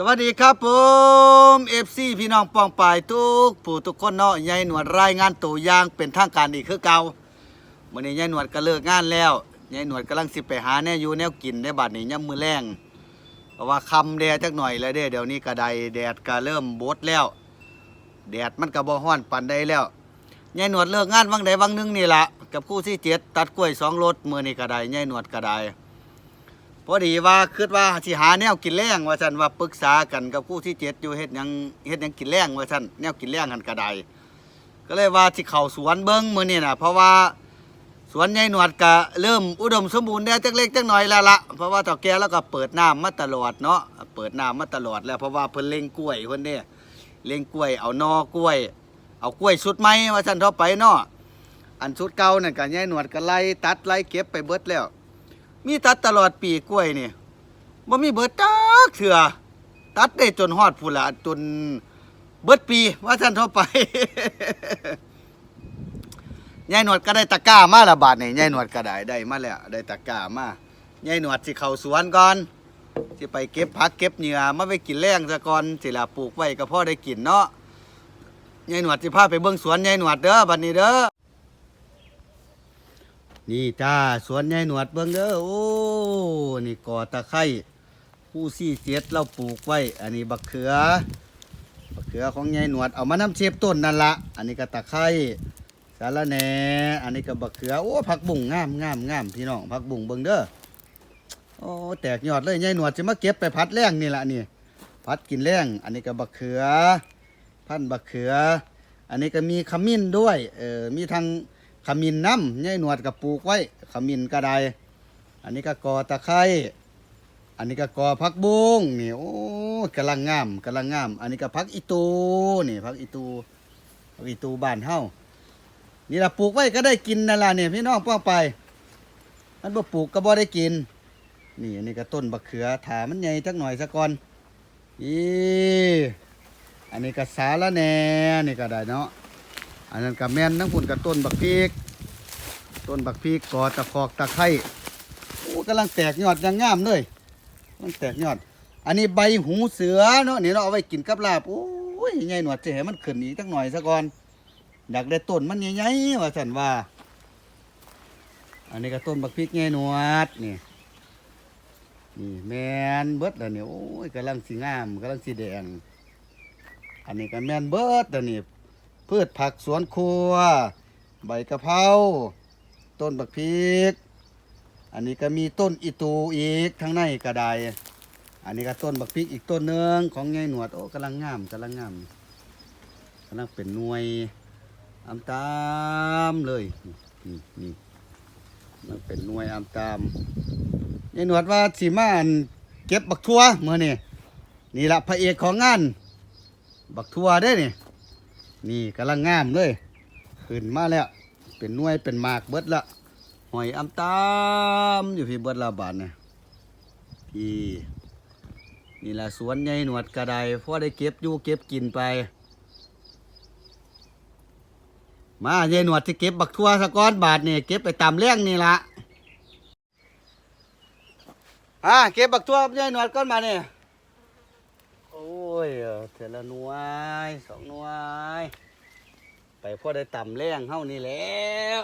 สวัสดีครับผมเอฟซีพี่น้องปองปายทุกผู้ทุกคนเนาะยายหนวดรายงานตัวอย่างเป็นทางการอีกคือเก่ามื้อนี้ยายหนวดก็เลิกงานแล้วยายหนวดกำลังสิไปหาแนวอยู่แนวกินในบัดนี้ย่ำมือแรงเพราะว่าคำแดดจักหน่อยแล้วเด้เดี๋ยวนี้กระไดแดดก็เริ่มบดแล้ว แดดมันก็บ่ฮ้อนปานใดแล้วยายหนวดเลิกงานวังใดวังหนึงนี่ละกับคู่ที่เจ็ดตัดกล้วยสองรถมื้อนี้ก็ไดยายหนวดก็ได พอดีว่าคิดว่าสิหาแนวกินแรงว่าซั่นว่าปรึกษากันกับผู้ที่เจ็ดอยู่เฮ็ดหยังเฮ็ดหยังกินแรงว่าซั่นแนวกินแรงหันกระไดก็เลยว่าสิเข้าสวนเบิ่งมื้อนี้น่ะเพราะว่าสวนใหญ่หนวดก็เริ่มอุดมสมบูรณ์แล้จักเล็กจักน้อยแล้วละเพราะว่าต่อแก่แล้วก็เปิดน้ำมาตลอดเนาะเปิดน้ำมาตลอดแล้วเพราะว่าเพิ่นเล็งกล้วยเพิ่นเด้เล็งกล้วยเอานอกล้วย เอากล้วยสุดใหมว่าซั่นเท่าไปเนาะอันสุดเก่านั่นก็ใหญ่หนวดก็ไล่ตัดไล่เก็บไปเบิดแล้ว มีตัดตลอดปีกล้วยนี่บ่มีเบิดจักเถื่อตัดได้จนฮอดพุ่นละจนเบิดปีว่าท่านทั่วไป ยายหนวดก็ได้ตะกร้ามาละบาทนี่ยายหนวดก็ได้ได้มาแล้วได้ตะกร้ามายายหนวดสิเข้าสวนก่อนสิไปเก็บผักเก็บเหยื่อมาไปกินแรงซะก่อนสิละปลูกไว้ก็พอได้กินเนาะยายหนวดสิพาไปเบิ่งสวนยายหนวดเด้อบัดนี้เด้อ นี่จ้าสวนยายหนวดเบิ่งเด้อโอ้นี่กอตะไคร้ผู้ซี่เจ็ดเราปลูกไว้ อันนี้บักเขือบักเขือของยายหนวดเอามาน้ำเชฟต้นนั่นละอันนี้ก็ตะไคร้สารแหน่อันนี้ก็บักเขือโอ้ผักบุ้งงามงามงามพี่น้องผักบุ้งเบิ่งเด้อโอ้แตกยอดเลยยายหนวดจะมาเก็บไปพัดแรงนี่ละนี่พัดกินแรงอันนี้ก็บักเขือ พันบักเขือ อันนี้ก็มีขมิ้นด้วยเออมีทั้ง ขมิ้นน้ำยายหนวดกับปลูกไว้ ขมิ้นก็ได้อันนี้ก็กอตะไคร้อันนี้ก็กอพักบุ้งนี่โอ้กำลังงามกำลังงาม อันนี้ก็พักอีตูนี่พักอีตูพักอีตูบ้านเฮานี่ละปลูกไว้ก็ได้กินนั่นละเนี่ยพี่น้องป้องไปอันบ่ปลูกก็บ่ได้กิน นี่อันนี้ก็ต้นบักเขือถามันใหญ่จักหน่อยซะก่อนอีอันนี้ก็สาละแหน่นี่ก็ได้เนาะ อันนั้นกับแมนทั้งพุ่นกับต้นบักพริกต้นบักพริกกอตะคอกตะไคร้โอ้กำลังแตกยอดยังงามเลยมันแตกยอด อันนี้ใบหูเสือเนาะนี่เราเอาไว้กินกับลาบโอ้ยใหญ่หนวดจะเห็นมันขึ้นอีกสักหน่อยซะก่อนอยากได้ต้นมันใหญ่ๆว่าสันว่า อันนี้ก็ต้นบักพริกใหญ่หนวดนี่นี่แมนเบิดแล้วนี่โอ้ยกำลังสีงามกำลังสีแดง อันนี้ก็แมนเบิดแล้วนี่ พืชผักสวนครัว ใบกะเพราต้นบักพริก อันนี้ก็มีต้นอีตูอีกทั้งในกระไดอันนี้ก็ต้นบักพริกอีกต้นนึงของยายหนวดโอ้กำลังงามกำลังงามกำลังเป็นหน่วยอำตามเลยนี่นี่มันเป็นหน่วยอำตามยายหนวดว่าสีมาอันเก็บบักทั่วเมื่อนี่นี่ละพระเอกของงาน บักทั่วได้นี่ นี่กำลังงามเลย ขึ้นมาแล้ว เป็นน่วยเป็นมากเบิดละหอยอำตามอยู่พี่เบิดละบาทเนี่ยพี่นี่ละสวนใหญ่หนวดกระไดพ่อได้เก็บอยู่เก็บกินไป มาใหญ่หนวดที่เก็บบักทั่วสะก้อนบาทนี่เก็บไปตามเลี้ยงนี่ละอ่าเก็บบักทั่วใหญ่หนวดก้อนมาเนี่ย อ้ยเออเทละหน่วยสองหน่วยไปพ่อได้ต่ำแรงเฮานี่แล้ว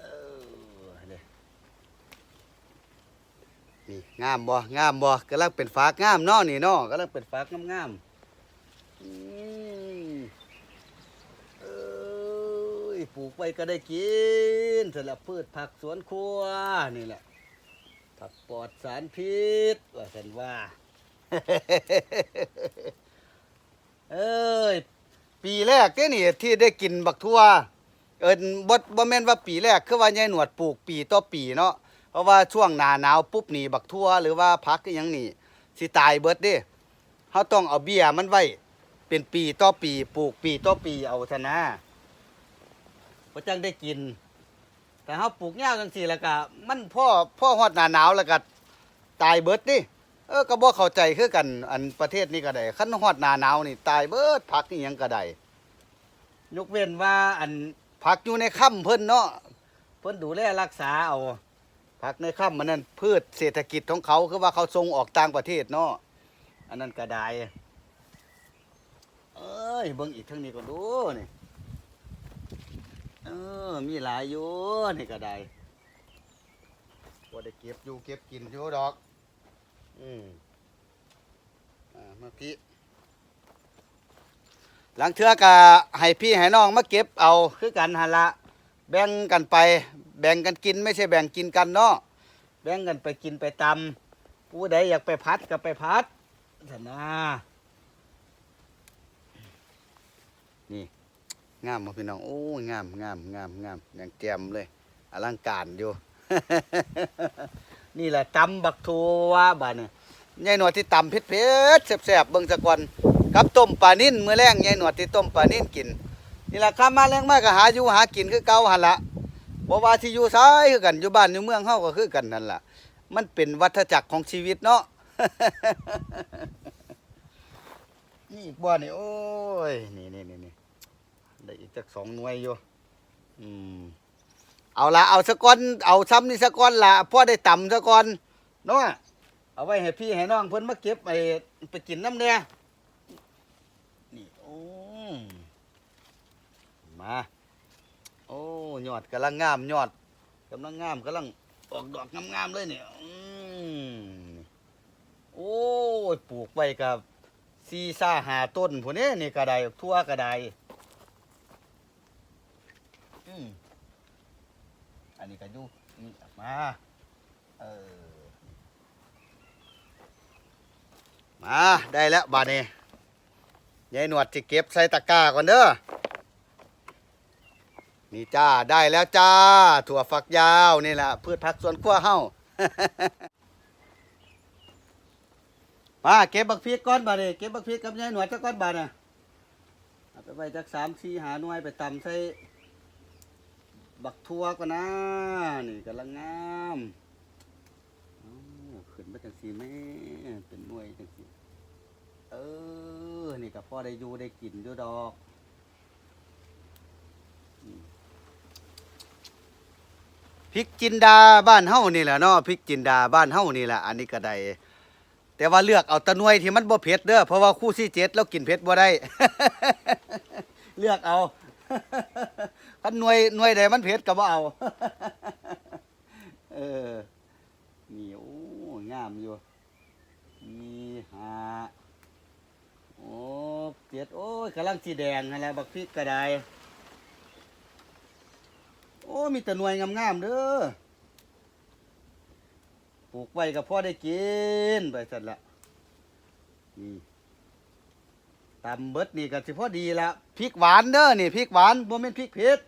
เออเด้นี่งามบ่งามบ่กำลังเป็นฝากงามเนาะนี่เนาะกำลังเป็นฝากงามๆอืมเอ้ยปลูกไว้ก็ได้กินสำหรับพืชผักสวนครัวนี่แหละผักปลอดสารพิษว่าฉันว่า เอ้ย ปีแรกเนี่ที่ได้กินบักทั่ว เอินบ่บ่แม่นว่าปีแรกคือว่ายายหนวดปลูกปีต่อปีเนาะ เพราะว่าช่วงหน้าหนาวปุ๊บนี่บักทั่ว หรือว่าพักอหยังนี่สิตายเบิดเด้เฮาต้องเอาเบี้ยมันไว้ เป็นปีต่อปีปลูกปีต่อปีเอาซะนะบ่จังได้กิน แต่เฮาปลูกยาวจังซี่แล้วก็มันพ่อพ่อฮอดหน้าหนาวแล้วก็ตายเบิดดิ เออก็บ่เข้าใจคือกัน อันประเทศนี้ก็ได้คันฮอดหน้าหนาวนี่ตายเบิดผักอีหยังก็ได้ยกเว้นว่าอันผักอยู่ในค่ำเพิ่นเนาะเพิ่นดูแลรักษาเอาผักในค่ำมันนั่นพืชเศรษฐกิจของเขาคือว่าเขาส่งออกต่างประเทศเนาะอันนั้นก็ได้เอ้ยเบิ่งอีกทางนี้ก็ดูนี่เออมีหลายอยู่นี่ก็ได้บ่ได้เก็บอยู่เก็บกินอยู่ดอก อืมอ่ามาพี่ หลังเทือก็ให้พี่ให้น้องมาเก็บเอาคือกันหั่นละแบ่งกันไป แบ่งกันกินไม่ใช่แบ่งกินกันเนาะแบ่งกันไปกินไปตำผู้ใดอยากไปพัดก็ไปพัดสนะนี่งามมาพี่น้องโอ้ยงามงามงามงามอย่างเตรียมเลยอลังการอยู่ นี่แหละตำบักทัวบ้านเนี่ยายหนวดที่ตำเผ็ดเผ็ดแซ่บๆเบิ่งสะก่อนกับต้มปลานิ่นมื้อแรงยายหนวดที่ต้มปลานิ่นกิน นี่แหละข้ามมาแรงมากก็หาอยู่หากินคือเก่าหันละบ่ว่าที่อยู่ซ้ายคือกันอยู่บ้านอยู่เมืองเฮาก็คือกันนั่นล่ะ มันเป็นวัฏจักรของชีวิตเนาะนี่อีกบ่อนี่โอ้ยนี่นี่นี่นี่ได้อีกจักสองหน่วยอยู่อืม เอาละเอาสะก้อนเอาซ้ำนี่สะก้อนละพ่อได้ต่ำสะก้อนเนาะเอาไว้ให้พี่ให้น้องเพิ่นมาเก็บไปไปกินน้ำเนี่ยนี่โอ้มาโอ้ยอดกำลังงามยอดกำลังงามกำลังออกดอกงามๆเลยเนี่ยอืมโอ้ปลูกไว้กับซีซ่าหาต้นพวกนี้นี่กระไดทั่วกระไดอืม อันนี้ก็อยู่นี่ออกมา เออ มาได้แล้วบาดนี้ยายหนวดจะเก็บใส่ตะกร้าก่อนเด้อ นี่จ้าได้แล้วจ้า ถั่วฝักยาวนี่แหละพืชผักสวนครัวเฮา มาเก็บบักพริกก้อนบาดนี่เก็บบักพริกกับยายหนวดจักก้อนบาดน่ะเอาไปไว้จักสามสี่หาหน่วยไปตำใส่ บักทั่วก่อนนะนี่กำลังงามขึ้นมาจังสีแม่เป็นหน่วยจังสีเออ นี่กับพ่อได้อยู่ได้กินอยู่ดอกพริกจินดาบ้านเฮ้านี่แหละเนาะพริกจินดาบ้านเฮ้านี่แหละอันนี้ก็ได้แต่ว่าเลือกเอาตะนวยที่มันบ่เผ็ดเด้อเพราะว่าคู่ที่เจ็ดเรากินเผ็ดบ่ได้ เลือกเอา คันหน่วยหน่วยใดมันเผ็ดก็บ่เอา เออ นี่โอ้งามอยู่นี่หาโอ้เจ็ดโอ้ยกำลังสีแดงนั่นแหละบักพริกก็ได้ โอ้มีแต่หน่วยงามๆเด้อปลูกไว้กับพ่อได้กินไปเสร็จละนี่ตำเบิดนี่ก็สิพอดีละพริกหวานเด้อนี่พริกหวานบ่แม่นพริกเผ็ด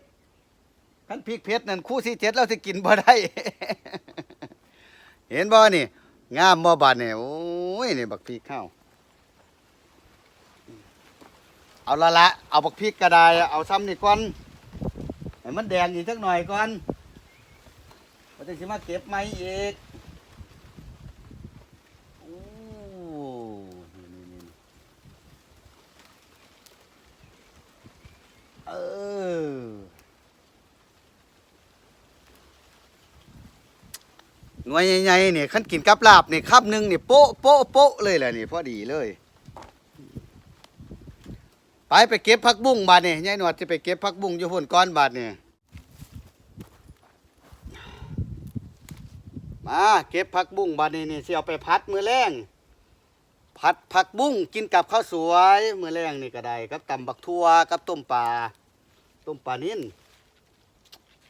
คันพริกเผ็ดนั่นคู่ที่เจ็ดเราสิกินบ่ได้ เห็นบ่นี่งามบ่บาดนี่ยโอ้ยนี่บักพริกข้าวเอาละละเอาบักพริกก็ได้เอาซ้ำนี่ก่อนให้มันแดงอีกสักหน่อยก่อนว่าจะสิมาเก็บไหมอีกโอ้เออ หน่วยใหญ่ๆนี่ขั้นกินกับลาบนี่คับหนึ่งนี่โป๊ะโป๊ะโป๊ะเลยแหละนี่พอดีเลย ไปไปเก็บผักบุ้งบาดนี่ยายหนวดจะไปเก็บผักบุ้งอยู่พุ่นก้อนบาดนี่มาเก็บผักบุ้งบาดนี่นี่เสิเอาไปพัดมือแรงพัดผักบุ้งกินกับข้าวสวยมือแรงนี่ก็ได้กับตำบักทั่วกับต้มปลาต้มปลานิ่น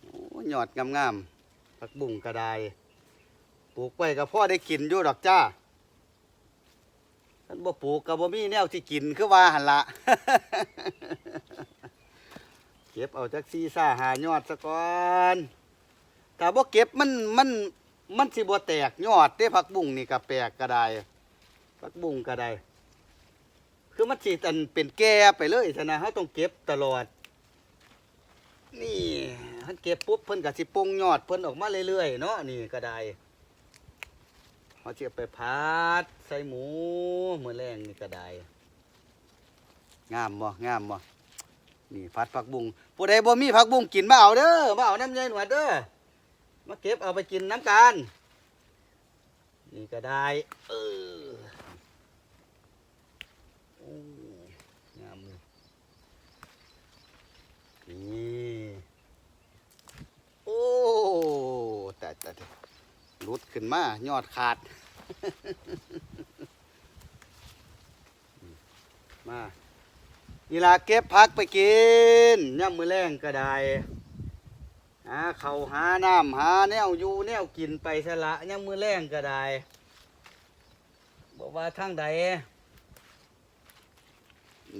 โอ้ยยอดงามๆผักบุ้งก็ได้ ปลูกไว้กับพ่อได้กินอยู่ดอกจ้าท่านบ่ปลูกกับบ่มีแนวที่กินคือว่าหันละเก็บเอาจากซีซ่าหายอดซะก่อนแต่บ่เก็บมันมันมันสิบ่แตกยอดเด้ผักบุ้งนี่ก็แปลกก็ได้ผักบุ้งก็ได้คือมันสิอันเป็นแก่ไปเลยซะนะเฮาต้องเก็บตลอด นี่เพิ่นเก็บปุ๊บเพิ่นก็สิปรุงยอดเพิ่นออกมาเรื่อยๆเนาะนี่ก็ได้ เอาเจียบไปพัด ใส่หมูเมื่อแรงนี่ก็ได้ งามบ่งามบ่นี่พัดผักบุ้งผู้ใดบ่มีผักบุ้งกินมาเอาเด้อมาเอาน้ำเยยหนวดเด้อมาเก็บเอาไปกินน้ำกันนี่ก็ได้ เอองามเลยนี่โอ้แต่แต่ ดขึ้นมายอดขาด มานี่ละเก็บพักไปกินย่ำมือแรงก็ได้หาเขาหาน้ำหาแนวอยู่แนวกินไปสละย่ำมือแรงก็ได้บอกว่าทางใด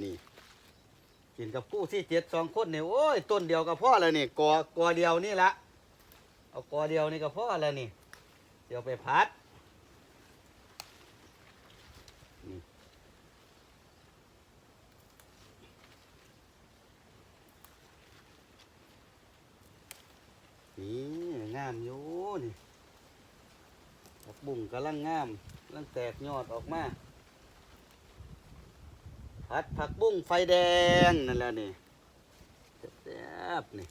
นี่กินกับกู้ที่เจ็ดสองคนเนี่ยโอ้ยต้นเดียวกับพ่อเลยนี่กอกอเดียวนี่ละเอากอเดียวนี่กับพ่อแล้วนี่ เดี๋ยวไปพัดนี่นี่งามอยู่นี่ผักบุ้งกำลังงามกำลังแตกยอดออกมาผัดผักบุ้งไฟแดงนั่นแหละนี่แซ่บนี่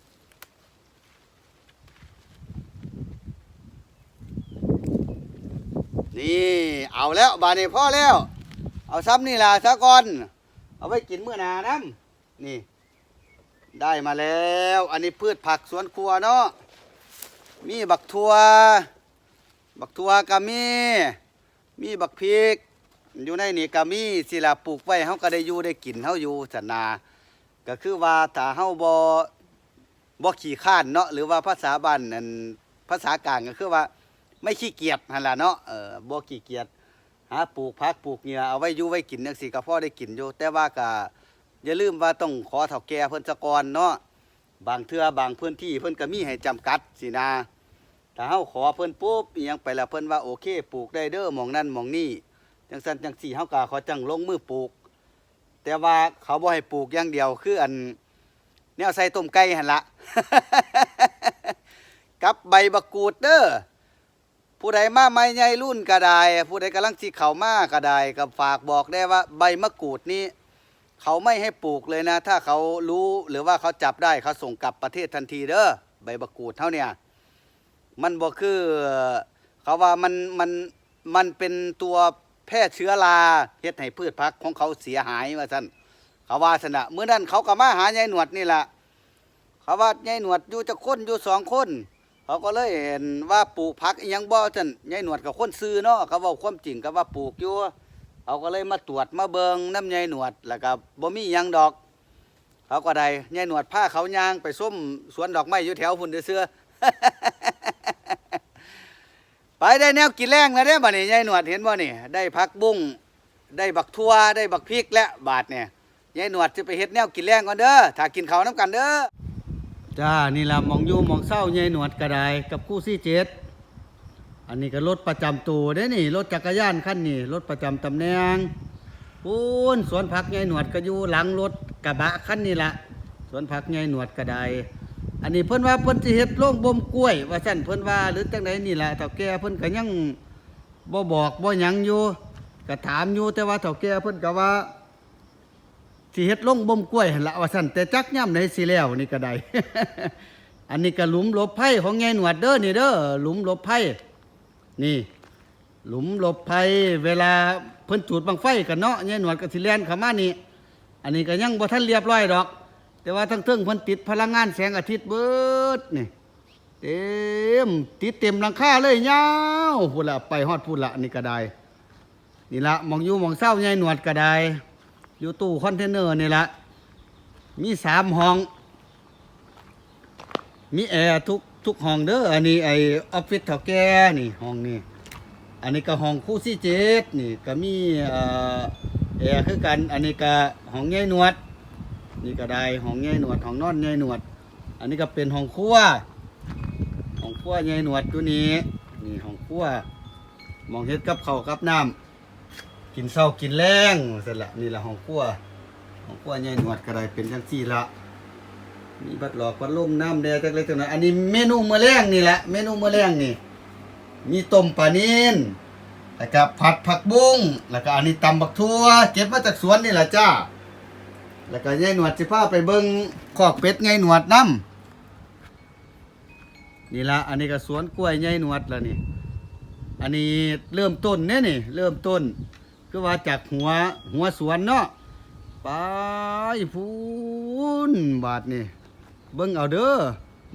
นี่เอาแล้วบาดนี้พ่อแล้ว เอาซ้ำนี่ล่ะซะก่อน เอาไว้กินเมื้อหนาน้ำนี่ ได้มาแล้ว อันนี้พืชผักสวนครัวเนาะมีบักทัว บักทัวก็มี มีบักพริก อยู่ในนี่ก็มีสิละปลูกไว้เฮาก็ได้อยู่ได้กินเฮาอยู่สนา ก็คือว่าถ้าเฮาบ่บ่ขี้ข้านเนาะหรือว่าภาษาบ้านนั่นภาษากลางก็คือว่า ไม่ขี้เกียจหั่นละเนาะเออบ่ขี้เกียจหาปลูกผักปลูกเหงื่อเอาไว้อยู่ไว้กินจังซี่ก็พอได้กินอยู่ แต่ว่าก็อย่าลืมว่าต้องขอเฒ่าแก่เพิ่นซะก่อนเนาะบางเทื่อบางพื้นที่เพิ่นก็มีให้จำกัดสินะถ้าเฮาขอเพิ่นปุ๊บอีหยังไปแล้วเพิ่นว่าโอเคปลูกได้เด้อหม่องนั้นหม่องนี้จังสั่นจังสี่เฮากะขาจังลงมือปลูก แต่ว่าเขาบ่ให้ปลูกอย่างเดียวคืออันแนวใส่ต้มไก่หั่นละ กับใบบักกูดเด้อ ผู้ใดมาใหม่ใหญ่รุ่นก็ได้ผู้ใดกำลังสิเขามาก็ได้ก็ฝากบอกได้ว่าใบมะกรูดนี้เขาไม่ให้ปลูกเลยนะ ถ้าเขารู้หรือว่าเขาจับได้เขาส่งกลับประเทศทันทีเด้อใบบักกูดเท่าเนี่ยมันบ่คือเขาว่ามันมันมันเป็นตัวแพร่เชื้อราเฮ็ดให้พืชพักของเขาเสียหายว่าซั่นเขาว่าสนะเมื่อนั้นเขาก็มาหายายหนวดนี่แหละเขาว่ายายหนวดอยู่จะคนอยู่สองคน เขาก็เลยเห็นว่าปลูกผักยังบ่ซั่นยายหนวดกับคนซื้อเนาะเขาเว้าความจริงก็ว่าปลูกอยู่เขาก็เลยมาตรวจมาเบิงน้ำยายหนวดแล้วก็บ่มีหยังดอก เขาก็ได้ยายหนวดพาเขายางไปส้มสวนดอกไม้อยู่แถวพุ่นเสื้อ ไปได้แนวกินแรงแล้วเด้อบัดนี้ยายหนวดเห็นบ่นี่ ได้ผักบุ้งได้บักทั่วได้บักพริกและบาทเนี่ยยายหนวดจะไปเฮ็ดแนวกินแรงก่อนเด้อถ้ากินเขาวน้ำกันเด้อ จ้า นี่ละมองอยู่มองเศร้ายายหนวดก็ไดกับคู่ซี่เจ็ดอันนี้ก็รถประจำตัวเด้นี่ รถจักรยานคันนี้รถประจำตำแหน่งปูนสวนผักยายหนวดก็อยู่หลังรถกระบะคันนี้ล่ะสวนผักยายหนวดก็ไดอันนี้เพิ่นว่าเพิ่นสิเฮ็ดโรงบ่มกล้วย ว่าซั่นเพิ่นว่าหรือจังไดนี่ล่ะเฒ่าแก่เพิ่นก็ยังบ่บอกบ่หยังอยู่ก็ถามอยู่แต่ว่าเฒ่าแก่เพิ่นก็ว่า สิเฮ็ดโรงบ่มกล้วยหั่นละว่าซั่นแต่จักย่ำไหนสิแล้วนี่ก็ได้ อันนี้ก็หลุมหลบภัยของยายหนวดเด้อนี่เด้อหลุมหลบภัยนี่ หลุมหลบภัยเวลาเพิ่นจุดบังไฟกันเนาะยายหนวดก็สิแล่นเข้ามานี่ อันนี้ก็ยังบ่ทันเรียบร้อยดอก แต่ว่าทั้งเทิงเพิ่นติดพลังงานแสงอาทิตย์เบิดนี่เต็มติดเต็มหลังคาเลยยาวพูดละไปฮอดพูดละนี่ก็ได้นี่ละมองอยู่มองเศร้าใหญ่หนวดก็ได้ อยู่ตู้คอนเทนเนอร์นี่ละมีสามห้องมีแอร์ทุกทุกห้องเด้ออันนี้ไอออฟฟิศเถาแก่นี่ห้องนี้อันนี้ก็ห้องคู่ซี่เจ็ดนี่ก็มีแอร์คือกัน อันนี้ก็ห้องใหญ่หนวด นี่ก็ได้ห้องใหญ่หนวดห้องนอนใหญ่หนวด อันนี้ก็เป็นห้องครัวห้องครัวใหญ่หนวดตัวนี้นี่ห้องครัวมองเฮ็ดกับเขากับน้ำ กินเช้ากินแรงเสร็จละนี่ละห้องครัวห้องครัวใหญ่หนวดก็ไดเป็นจังซี่ละมีบัดหลอกบัดล่มน้ำแดงจักเล็กจักน้อยอันนี้เมนูมื้อแรงนี่แหละเมนูมื้อแรงนี่ มีต้มปลานิลแล้วก็ผัดผักบุ้งแล้วก็อันนี้ตำบักทั่วเก็บมาจากสวนนี่แหละจ้า แล้วก็ยายหนวดสิพาไปเบิ่งคอกเป็ดยายหนวดน้ำนี่ละอันนี้ก็สวนกล้วยยายหนวดแล้วนี่ อันนี้เริ่มต้นเนี่ยนี่ เริ่มต้น คือว่าจากหัวหัวสวนเนาะไปพูนบาทนี่เบิ่งเอาเด้อ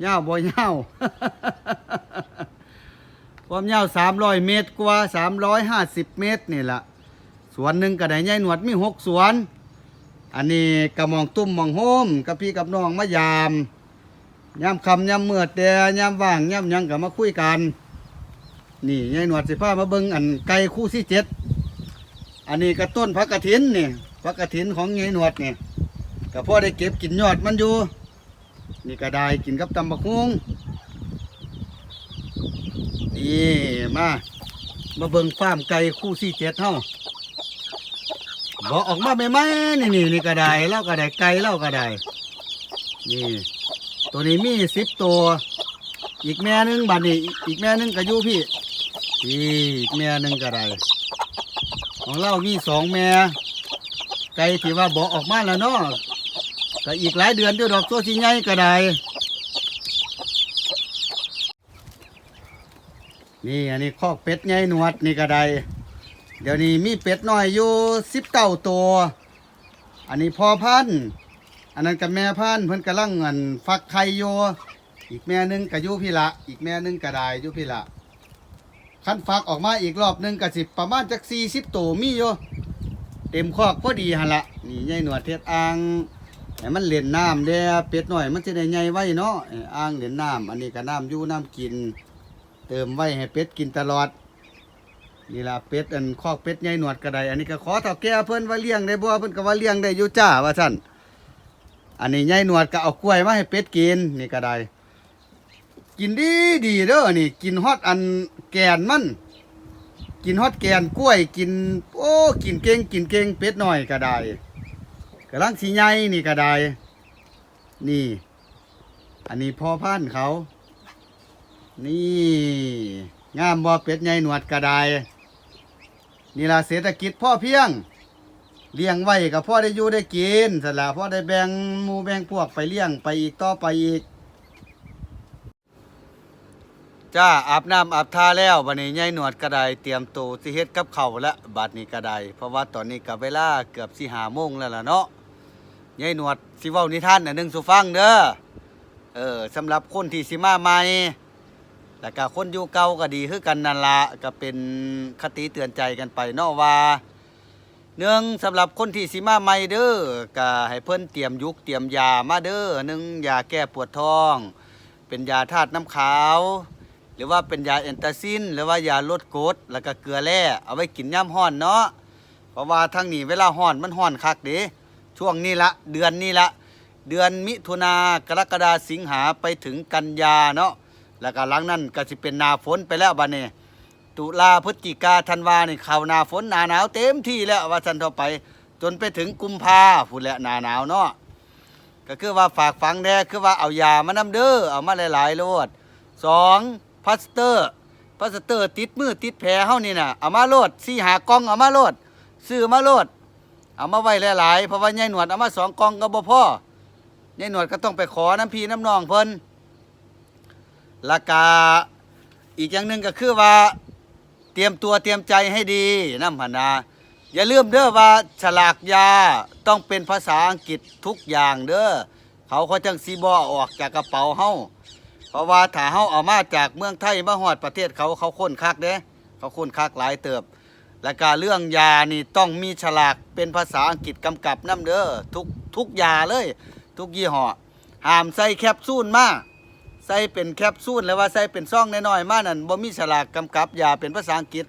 ยาวบ่ยาวความยาว300เมตรกว่า350เมตรนี่ละสวนหนึ่งก็ไดใหญ่หนวดมีหกสวน อันนี้กระมองตุ้มมองโฮมกับพี่กับน้องมายามยามคำยามเมื่อแต่ยามว่างยามยังก็มาคุยกัน นี่ใหญ่หนวดสิพามาเบิ่งอันไก่คู่ที่เจ็ด อันนี้ก็ต้นพักกระถินนี่พักกระถินของใหญ่หนวดนี่ก็พอได้เก็บกินยอดมันอยู่ นี่ก็ไดกินกับตำบักฮุงนี่มามาเบิ่งฟาร์มไก่คู่ที่เจ็ดเฮาบอกออกมาไม่ไหมนี่นี่นี่ก็ได้แล้วก็ไดไก่แล้วก็ไดนี่ตัวนี้มีสิบตัว อีกแม่นึงบัดนี้ อีกแม่นึงก็อยู่พี่นี่ อีกแม่นึงก็ได ของเรามีสองแม่ไก่ที่ว่าบอกออกมาแล้วเนาะก็อีกหลายเดือนเด้วยดอกตัวสิใหญ่ก็ได้ นี่อันนี้คอกเป็ดใหญ่หนวดนี่ก็ได้ เดี๋ยวนี้มีเป็ดน้อยอยู่สิบเก้าตัว อันนี้พอพันธุ์อันนั้นกับแม่พันธุ์เพิ่นกำลังเงินฟักไข่อยู่อีกแม่หนึงก็อยู่พี่ละ อีกแม่หนึงก็ไดยู่พี่ละ คันฟักออกมาอีกรอบหนึ่งก็สิบประมาณจักสี่สิบตัวมีอยู่เต็มคอกพอดีหันละนี่ใหญ่หนวดเทศอ่างให้มันเล่นน้ำเด้อเป็ดหน้อยมันจะได้ใหญ่ไว้เนาะอ้างเล่นน้ำอันนี้ก็น้ำยู่น้ำกิน เติมไว้ให้เป็ดกินตลอดนี่ล่ะเป็ดอันคอกเป็ดใหญ่หนวดก็ได้อันนี้ก็ขอเท่าแก่เพิ่อนว่าเลี้ยงได้บ่เพิ่อนก็ว่าเลี้ยงได้อยู่จ้าว่าซั่นอันนี้ใหญ่หนวดก็เอากล้วยมาให้เป็ดกินนี่ก็ได้ กินดีดีเด้อนี่ กินฮอดอันแกนมัน กินฮอดแกนกล้วย กิน โอ้กินเก่งกินเก่งเป็ดหน้อยก็ได้กำลังสิใหญ่นี่ก็ได้นี่ อันนี้พ่อพันเขา นี่งามบ่เป็ดใหญ่หนวดกระไดนี่ล่ะเศรษฐกิจพ่อเพียงเลี้ยงไว้กับพ่อได้อยู่ได้กินสละพ่อได้แบ่งหมูแบ่งพวกไปเลี้ยงไปอีกต่อไปอีก จ้าอาบน้ำอาบท่าแล้วบัดนี้ใหญ่หนวดกระไดเตรียมตัวสิเฮ็ดกับเข้าวและบัดนี้กระไดเพราะว่าตอนนี้กับเวลาเกือบสิหาโมงแล้วล่ะเนาะใหญ่หนวดสิเว้านิทานหนึ่งสู่ฟังเด้อเออสำหรับคนที่สิมาใหม่แล้วก็คนอยู่เก่าก็ดีคือกันนั่นละก็เป็นคติเตือนใจกันไปเนาะว่าหนึ่งสำหรับคนที่สิมาใหม่เด้อก็ให้เพิ่นเตรียมยุกเตรียมยามาเด้อหนึ่งยาแก้ปวดท้อง เป็นยาธาตุน้ำขาว หรือว่าเป็นยาแอนตาซิน หรือว่ายาลดกรดแล้วก็เกลือแร่เอาไว้กินย่ำห้อนเนาะเพราะว่าทั้งนี้เวลาห้อนมันห้อนคักเด้ช่วงนี้ละเดือนนี้ละเดือนมิถุนากรกฎาสิงหาไปถึงกันยาเนาะแล้วก็หลังนั้นก็สิเป็นหนาฝนไปแล้วบัดนี้ตุลาพฤศจิกาธันวาเนี่เข้านาฝนหนาหนาวเต็มที่แล้วว่าสันต่อไป จนไปถึงกุมภาพูดแหละหนาหนาวเนาะก็คือว่าฝากฝังแน่คือว่าเอายามานำเด้อเอามาหลายๆโลดสอง พลาสเตอร์พลาสเตอร์ติดมือติดแผลเฮานี่น่ะเอามาโลดสี่หากล่องเอามาโลดซื้อมาโลด เอามาไว้หลายๆเพราะว่ายายหนวดเอามาสองกล่องก็บ่พอยายหนวดก็ต้องไปขอน้ำพีน้ำนองเพิ่นล้วก็อีกอย่างหนึ่งก็คือว่าเตรียมตัวเตรียมใจให้ดีน้ำพันนาอย่าลืมเด้อว่าฉลากยาต้องเป็นภาษาอังกฤษทุกอย่างเด้อเขาเขาจังซีบอออกจากกระเป๋าเฮา เพราะว่าถ้าเฮาเอามาจากเมืองไทยมาฮอดประเทศเขาเขาค้นคักเด้เขาค้นคักหลายเติบ และก็เรื่องยานี่ต้องมีฉลากเป็นภาษาอังกฤษกำกับน้ำเด้อทุกทุกยาเลย ทุกยี่ห้อห้ามใส่แคปซูลมาใส่เป็นแคปซูลแล้วว่าใส่เป็นซ่องน้อยๆมานั่นบ่มีฉลากกำกับยาเป็นภาษาอังกฤษ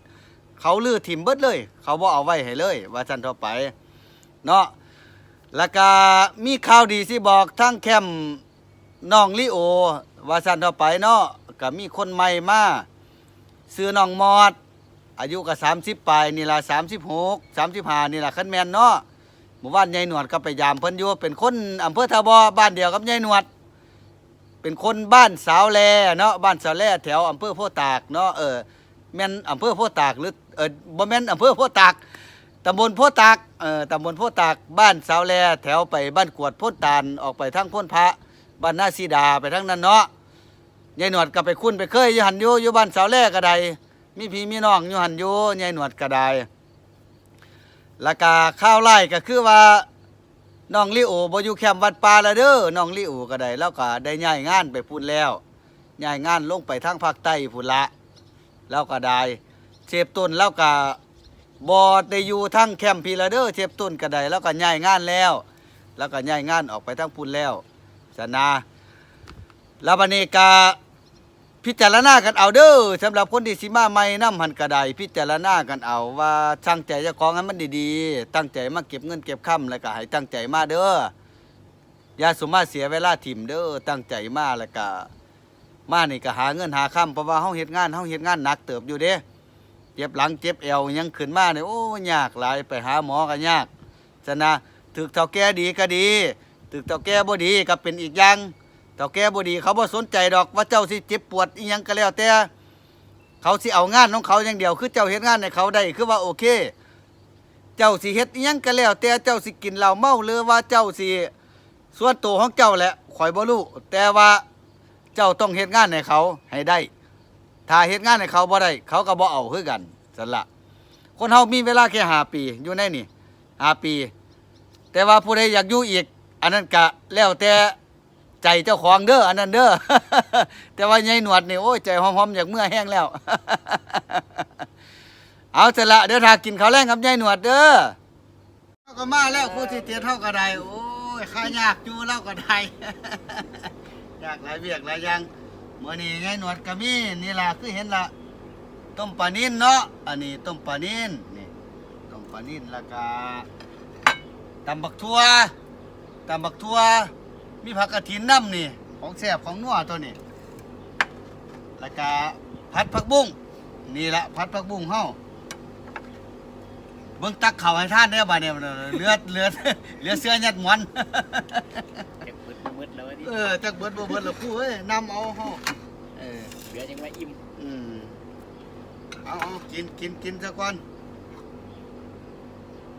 เขาลือถิ่มเบิดเลย เขาบ่เอาไว้ให้เลย ว่าจันทั่วไปเนาะแล้วก็มีข่าวดีสิบอกทั้งแคมป์น้องลิโอ ว่าจันทั่วไปเนาะก็มีคนใหม่มาซื้อน้องมอด อายุก็30ปลายนี่ล่ะ36 35นี่ละคันแมนเนาะหมู่บ้านยายหนวดก็ไปยามเพิ่นอยู่เป็นคนอำเภอทาบอบ้านเดียวกับยายหนวด เป็นคนบ้านสาวแลเนาะบ้านสาวแลแถวอำเภอโพธิ์ตากเนาะเออแม่นอำเภอโพธิ์ตากหรือเออบ่แม่นอำเภอโพธิ์ตากตำบลโพธิ์ตากเออตำบลโพธิ์ตากบ้านสาวแลแถวไปบ้านกวดโพธิ์ตาลออกไปทางพ้นพระ บ้านนาซีดาไปทางนั้นเนาะยายหนวดก็ไปคุ้นไปเคยอยู่หันอยู่อยู่บ้านสาวแลก็ได้มีพี่มีน้องอยู่หันอยู่ยายหนวดก็ได้แล้วก็ข้าวไร่ก็คือว่าน้องลิโอบ่อยู่แคมป์วัดป่าแล้วเด้อน้องลิโอก็ได้แล้วก็ได้ย้ายงานไปพูนแล้วย้ายงานลงไปทางภาคใต้พุ่นละแล้วก็ได้เชฟต้นแล้วก็บอดได้อยู่ทั้งแคมป์พีระเดอร์เชฟต้นก็ได้แล้วก็ย้ายงานแล้ว แล้วก็ย้ายงานออกไปทั้งพุ่นแล้ว สนาแล้วบันนี้กาพิจารณากันเอาเด้อสำหรับคนที่สิมาใหม่นำหันกระไดพิจารณากันเอาว่าตั้งใจจะของให้มันดีๆ ตั้งใจมาเก็บเงินเก็บคำแล้วก็ให้ตั้งใจมาเด้อยาสมมาเสียเวลาถิ่มเด้อตั้งใจมาแล้วก็มานี่ก็หาเงินหาคำเพราะว่าเฮาเฮ็ดงานเฮาเฮ็ดงานหนักเติบอยู่เด้เจ็บหลังเจ็บเอวยังขึ้นมาเนี่ยโอ้ยากหลายไปหาหมอก็ยากฉะนะถึกเท่าแก่ดีก็ดี ถึกเท่าแก่บ่ดีก็เป็นอีกอย่างเท่าแก่บ่ดี เขาบ่สนใจดอกว่าเจ้าสิเจ็บปวดอีหยังก็แล้วแต่เขาสิเอางานของเขาอย่างเดียว คือเจ้าเฮ็ดงานในเขาได้คือว่าโอเค เจ้าสิเฮ็ดอิหยังก็แล้วแต่เจ้าสิกินเหล้าเมาหรือว่าเจ้าสิส่วนตัวของเจ้าแหละข่อยบ่รู้แต่ว่าเจ้าต้องเฮ็ดงานในเขาให้ได้ ถ้าเฮ็ดงานในเขาบ่ได้ เขาก็บ่เอาคือกันสันละคนเฮามีเวลาแค่5ปีอยู่ในนี่5ปี แต่ว่าผู้ใดอยากอยู่อีก อันนั้นก็แล้วแต่ใจเจ้าของเด้ออันนั้นเด้อแต่ว่าใหญ่หนวดนี่โอ้ยใจหอมๆอยากเมื่อแห้งแล้ว เอาเสร็จละเดี๋ยวทากินข้าวแรงกับยายหนวดเด้อเราก็มาแล้วครูที่เตียเท่าก็ได้โอ้ยข้ายากอยู่เล่าก็ได้ยากหลายเวียกหลายอย่างเมื่อนี้ยายหนวดก็มีนี่ล่ะคือเห็นละต้มปลานิ่นเนาะอันนี้ต้มปลานิ่นนี่ต้มปลานิ่นแล้วก็ตำบักทั่ว ตำบักทั่วมีผักกระถินน้ำนี่ ของแซ่บของนัวตัวนี้แล้วก็ผัดผักบุ้งนี่ละผัดผักบุ้งเฮาเบิ่งตักเข่าวให้ท่านเด้อบ่าเนี่ยเลือดเลือดเลือดเสื้อยัดหมอนเก็บมืดมืดแล้วนี่เออจักเบิดบ่เบิดแล้วครู่เอ้ยนำเอาเฮาเออเหลือยังไม่อิ่มอืมเอาเอากินกินกินซะก่อน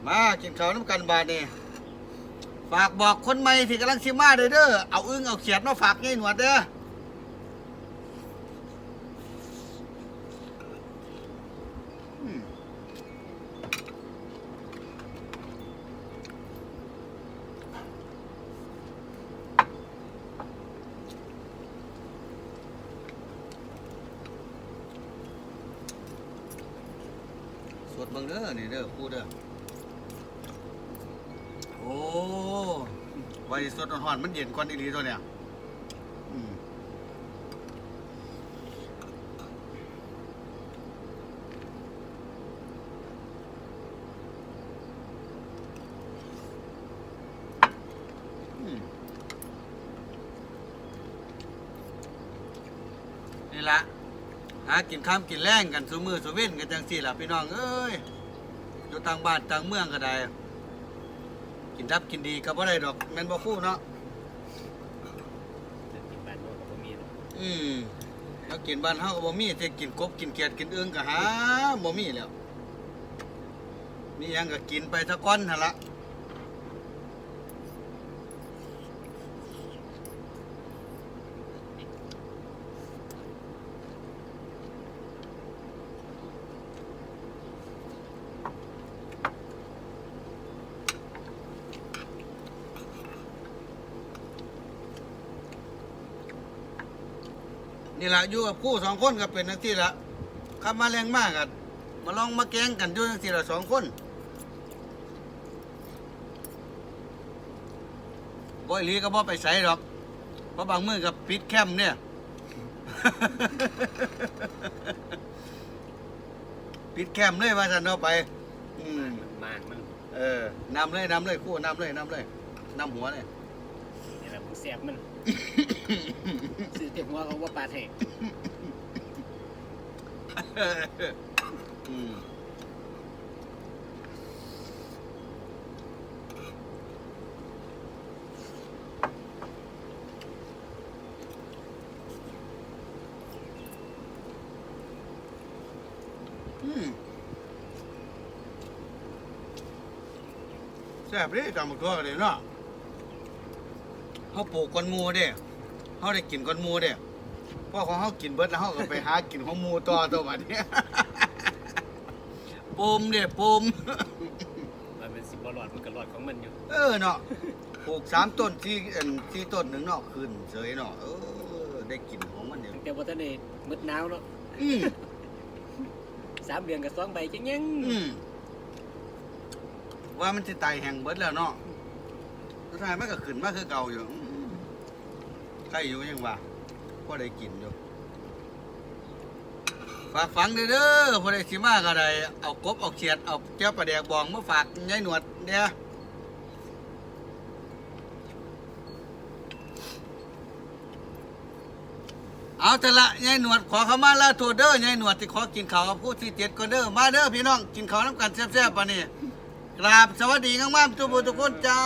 มากินข้าวน้ำกันบาดนี่ ฝากบอกคนใหม่ที่กำลังสิมาเด้อเด้อเอาอึ้งเอาเขียดมาฝากยายหนวดเด้อสวดบังเด้อนี่เด้อพูดเด้อ อ้ไว้สดอ่อนมันเย็นกว่าอีหลีตัวเนี่ยอืมนี่ละหากินข้ามกินแรงกันสูมือสูเว้นกันจังสี่ล่ะพี่น้องเอ้ยอยู่ต่างบ้านต่างเมืองก็ได้ กินดับกินดีก็บ่ได้ดอกแม่นบ่คู่เนาะกินบ้านโน้นก็บ่มีหรอกอืมแล้วกินบ้านเฮาก็บ่มีแต่กินกบกินเขียดกินเอื้องก็หาบ่มีแล้วมีหยังก็กินไปซะก่อนหั่นละ ล่ะอยู่กับคู่สองคนก็เป็นจังซี่ล่ะขับมาแรงมากอะมาลองมาแกล้งกันอยู่จังซี่ล่ะสองคนบ่อีหลีก็บ่ไปไสดอกเพราะบางมื้อก็ปิดแคมป์เนี่ย ปิดแคมป์เลยว่าซั่นเอาไป อืมมากมันเออนำเลยนำเลยคู่นำเลยนำเลยนำหัวเลยนี่แหละมึงแซ่บมัน ซื้อเต็มหัวเขาว่าปลาแห้งอืมอืมแซ่บดิตำบักทั่วกันเลยเนาะ เขาปลูกก้อนหมูเด้เขาได้กินก้อนหมูเด้เพราะของเขากินเบิดแล้วเขาก็ไปหากินของหมูต่อตัวบัดนี้ปมเด้ปมมันเป็นสิบหลอดมันก็หลอดของมันอยู่ เออเนาะปลูกสามต้นที่อันที่ต้นหนึ่งเนาะขึ้นเฉยเนาะเออได้กลิ่นของมันเดี๋ยวแต่ว่าท่านนี่มืดหนาวเนาะอืมสามเดือนกับสองใบจังยังอืมว่ามันสิตายแห่งเบิดแล้วเนาะสุดท้ายมันก็ขึ้นมาคือเก่าอยู่อืม ใครอยู่ยังว่าพอได้กินอยู่ฝากฝังเด้อเด้อพอได้สิมาก็ได้เอากบเอาเขียดเอาแก้วปลาแดกบองมาฝากยายหนวดเด้อเอาแต่ละยายหนวดขอเข้ามาลาโทษเด้อยายหนวดที่ขอกินข้าวกับผู้ที่เจ็ดก่อนเด้อมาเด้อพี่น้องกินข้าวน้ำกันแซ่บๆปะนี่กราบสวัสดีงามๆทุกผู้ทุกคนจ้า